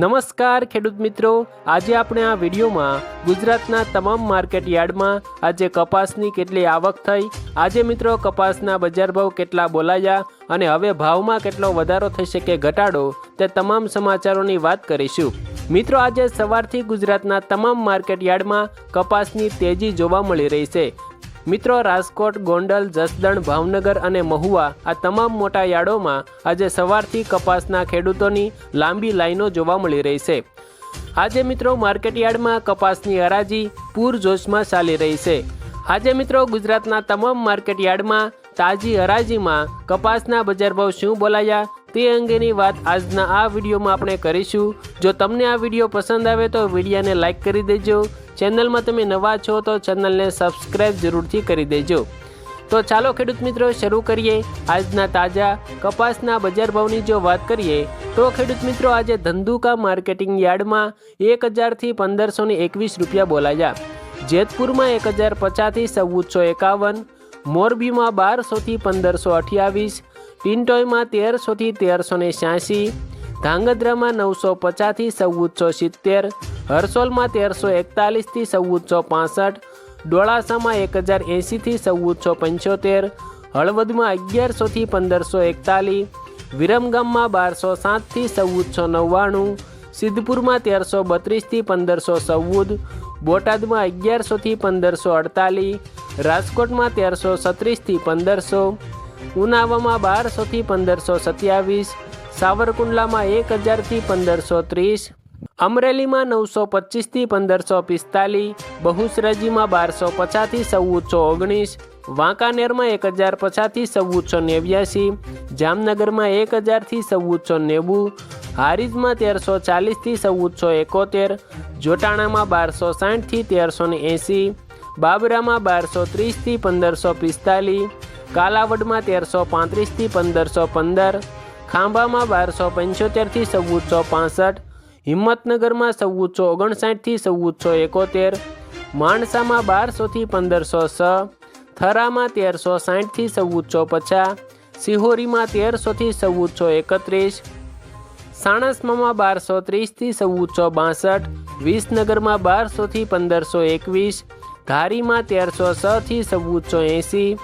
નમસ્કાર ખેડૂત મિત્રો. આજે આપણે આ વિડીયોમાં ગુજરાતના તમામ માર્કેટ યાર્ડમાં આજે કપાસની કેટલી આવક થઈ, આજે મિત્રો કપાસના બજાર ભાવ કેટલા બોલાયા અને હવે ભાવમાં કેટલો વધારો થશે કે ઘટાડો તે તમામ સમાચારોની વાત કરીશું. મિત્રો, આજે સવારથી ગુજરાતના તમામ માર્કેટ યાર્ડમાં કપાસની તેજી જોવા મળી રહી છે. મિત્રો, રાજકોટ, ગોંડલ, જસદણ, ભાવનગર અને મહુવા આ તમામ મોટા યાર્ડોમાં આજે સવારથી કપાસના ખેડૂતોની લાંબી લાઈનો જોવા મળી રહી છે. આજે મિત્રો માર્કેટ યાર્ડમાં કપાસની હરાજી પૂરજોશમાં ચાલી રહી છે. આજે મિત્રો, ગુજરાતના તમામ માર્કેટ યાર્ડમાં તાજી હરાજીમાં કપાસના બજાર ભાવ શું બોલાયા તે અંગેની વાત આજના આ વિડીયોમાં આપણે કરીશું. જો તમને આ વીડિયો પસંદ આવે તો વિડીયોને લાઈક કરી દેજો ચેનલમાં તમે નવા છો તો ચેનલને સબસ્ક્રાઈબ જરૂરથી કરી દેજો. તો ચાલો ખેડૂત મિત્રો, શરૂ કરીએ આજના તાજા કપાસના બજાર ભાવની જો વાત કરીએ, તો ખેડૂત મિત્રો આજે ધંધુકા માર્કેટિંગ યાર્ડમાં એક હજારથી પંદરસો એકવીસ રૂપિયા બોલાયા. જેતપુરમાં એક હજાર પચાસથી ચૌદસો એકાવન, મોરબીમાં બારસોથી પંદરસો અઠ્યાવીસ ટિન્ટોયમાં તેરસોથી તેરસો ને છ્યાસી ધાંગધ્રામાં નવસો પચાસથી ચૌદસો સિત્તેર હરસોલમાં તેરસો એકતાલીસથી ચૌદસો પાસઠ, ડોળાસામાં એક હજાર એંશીથી ચૌદસો પંચોતેર, હળવદમાં અગિયારસોથી પંદરસો એકતાલીસ, વિરમગામમાં બારસો સાતથી ચૌદસો નવ્વાણું, સિદ્ધપુરમાં તેરસો બત્રીસથી પંદરસો ચૌદ, બોટાદમાં અગિયારસોથી પંદરસો અડતાલીસ, રાજકોટમાં તેરસો છત્રીસથી પંદરસો, ઉનાવામાં બારસોથી પંદરસો સત્યાવીસ, સાવરકુંડલામાં એક હજારથી પંદરસો ત્રીસ અમરેલીમાં નવસો પચીસથી પંદરસો પિસ્તાલીસ, બહુસરજીમાં બારસો પચાસથી ચૌદસો ઓગણીસ, વાંકાનેરમાં એક હજાર પચાસથી ચૌદસો નેવ્યાસી, જામનગરમાં એક હજારથી ચૌદસો નેવું, હારીજમાં તેરસો ચાલીસથી ચૌદસો એકોતેર, જોટાણામાં બારસો સાઠથી તેરસો ને એંસી, બાબરામાં બારસો ત્રીસથી પંદરસો પિસ્તાલીસ, કાલાવડમાં તેરસો પાંત્રીસથી પંદરસો પંદર, ખાંભામાં બારસો પંચોતેરથી ચૌદસો પાસઠ હિંમતનગરમાં ચૌદસો ઓગણસાઠથી ચૌદસો એકોતેર, માણસામાં બારસોથી પંદરસો છ થરામાં તેરસો સાઠથી ચૌદસો પચાસ, સિહોરીમાં તેરસોથી ચૌદસો એકત્રીસ સાણસમામાં બારસો ત્રીસથી ચૌદસો બાસઠ, વિસનગરમાં બારસોથી પંદરસો એકવીસ, ધારીમાં તેરસો છથી ચૌદસો એંસી,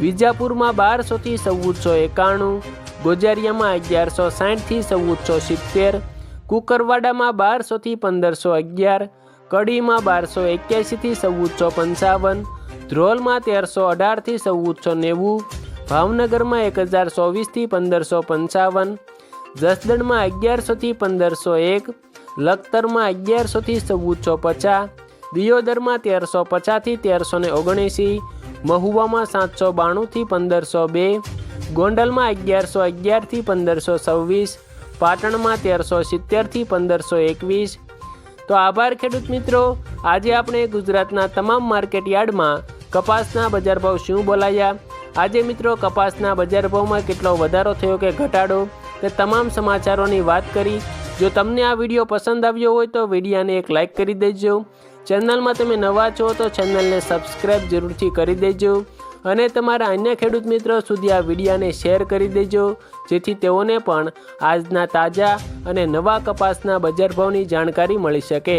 વિજાપુરમાં બારસોથી ચૌદસો એકાણું ગોજારિયામાં અગિયારસો સાઠથી ચૌદસો સિત્તેર કુકરવાડામાં બારસોથી પંદરસો અગિયાર, કડીમાં બારસો એક્યાસીથી ચૌદસો પંચાવન, ધ્રોલમાં તેરસો અઢારથી ચૌદસો નેવું, ભાવનગરમાં એક હજાર ચોવીસથી પંદરસો પંચાવન, જસદણમાં અગિયારસોથી પંદરસો એક, લખતરમાં અગિયારસોથી ચૌદસો પચાસ, દિયોદરમાં તેરસો પચાસથી તેરસો ને ઓગણએંસી મહુવામાં સાતસો બાણુંથી પંદરસો બે, ગોંડલમાં અગિયારસો અગિયારથી પંદરસો છવ્વીસ પાટણમાં તેરસો સિત્તેરથી પંદરસો એકવીસ. તો આભાર ખેડૂત મિત્રો, આજે આપણે ગુજરાતના તમામ માર્કેટ યાર્ડમાં કપાસના બજાર ભાવ શું બોલાયા? આજે મિત્રો કપાસના બજાર ભાવમાં કેટલો વધારો થયો કે ઘટાડો? તે તમામ સમાચારોની વાત કરી. જો તમને આ વીડિયો પસંદ આવ્યો હોય તો વિડીયાને એક લાઇક કરી દેજો. ચેનલમાં તમે નવા છો તો ચેનલને સબસ્ક્રાઈબ જરૂરથી કરી દેજો. અને તમારા અન્ય ખેડૂત મિત્રો સુધી આ વિડીયાને શેર કરી દેજો. જેથી તેઓને પણ આજના તાજા અને નવા કપાસના બજાર ભાવની જાણકારી મળી શકે.